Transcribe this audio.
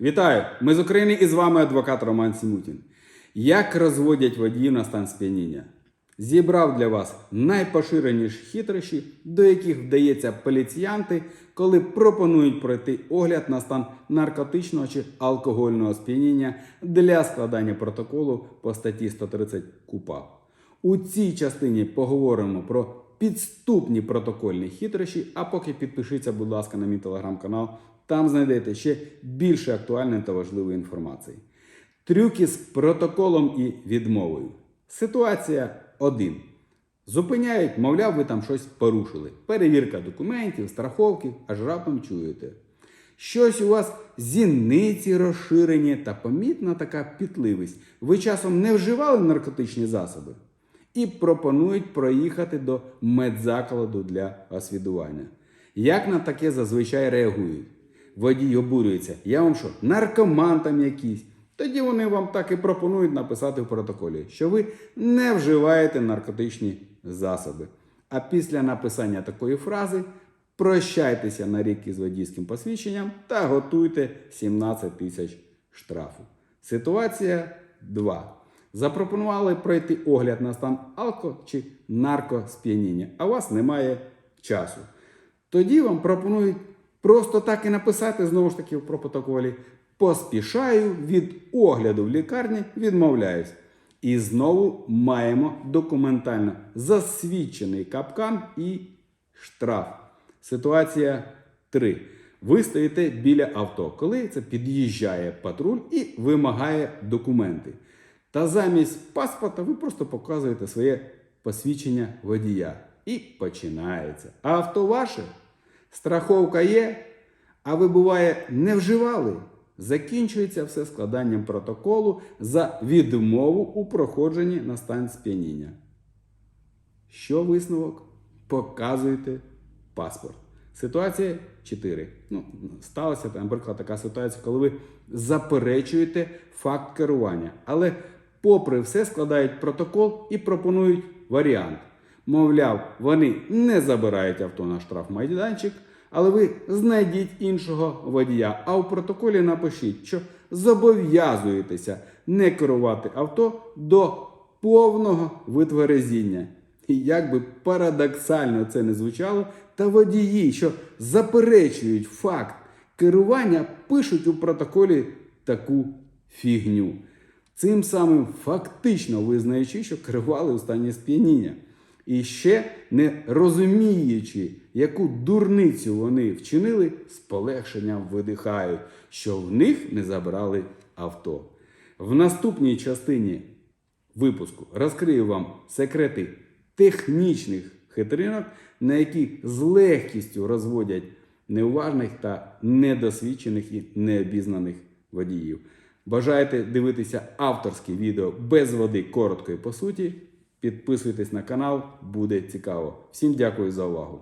Вітаю! Ми з України і з вами адвокат Роман Сімутін. Як розводять водіїв на стан сп'яніння? Зібрав для вас найпоширеніші хитрощі, до яких вдається поліціянти, коли пропонують пройти огляд на стан наркотичного чи алкогольного сп'яніння для складання протоколу по статті 130 КУПАП. У цій частині поговоримо про підступні протокольні хитрощі, а поки підпишіться, будь ласка, на мій телеграм-канал. Там знайдете ще більше актуальної та важливої інформації. Трюки з протоколом і відмовою. Ситуація 1. Зупиняють, мовляв, ви там щось порушили. Перевірка документів, страховки, аж раптом чуєте. Щось у вас зіниці розширені та помітна така пітливість. Ви часом не вживали наркотичні засоби і пропонують проїхати до медзакладу для освідування. Як на таке зазвичай реагують? Водій обурюється. Я вам що, наркоман там якийсь? Тоді вони вам так і пропонують написати в протоколі, що ви не вживаєте наркотичні засоби. А після написання такої фрази прощайтеся на рік із водійським посвідченням та готуйте 17 тисяч штрафу. Ситуація 2. Запропонували пройти огляд на стан алко чи наркосп'яніння, а у вас немає часу. Тоді вам пропонують просто так і написати знову ж таки в протоколі. Поспішаю від огляду в лікарні, відмовляюсь. І знову маємо документально засвідчений капкан і штраф. Ситуація 3. Ви стоїте біля авто, коли це під'їжджає патруль і вимагає документи. Та замість паспорта ви просто показуєте своє посвідчення водія. І починається. А авто ваше, страховка є, а ви буває не вживали. Закінчується все складанням протоколу за відмову у проходженні на стан сп'яніння. Що висновок? Показуйте паспорт. Ситуація 4. Ну, сталася, наприклад, така ситуація, коли ви заперечуєте факт керування, але, попри все, складають протокол і пропонують варіант. Мовляв, вони не забирають авто на штрафмайданчик, але ви знайдіть іншого водія. А у протоколі напишіть, що зобов'язуєтеся не керувати авто до повного витверезіння. І як би парадоксально це не звучало, та водії, що заперечують факт керування, пишуть у протоколі таку фігню. Цим самим фактично визнаючи, що керували у стані сп'яніння. І ще не розуміючи, яку дурницю вони вчинили, з полегшенням видихають, що в них не забрали авто. В наступній частині випуску розкрию вам секрети технічних хитринок, на які з легкістю розводять неуважних та недосвідчених і необізнаних водіїв. Бажаєте дивитися авторське відео без води коротко і по суті? Підписуйтесь на канал, буде цікаво. Всім дякую за увагу.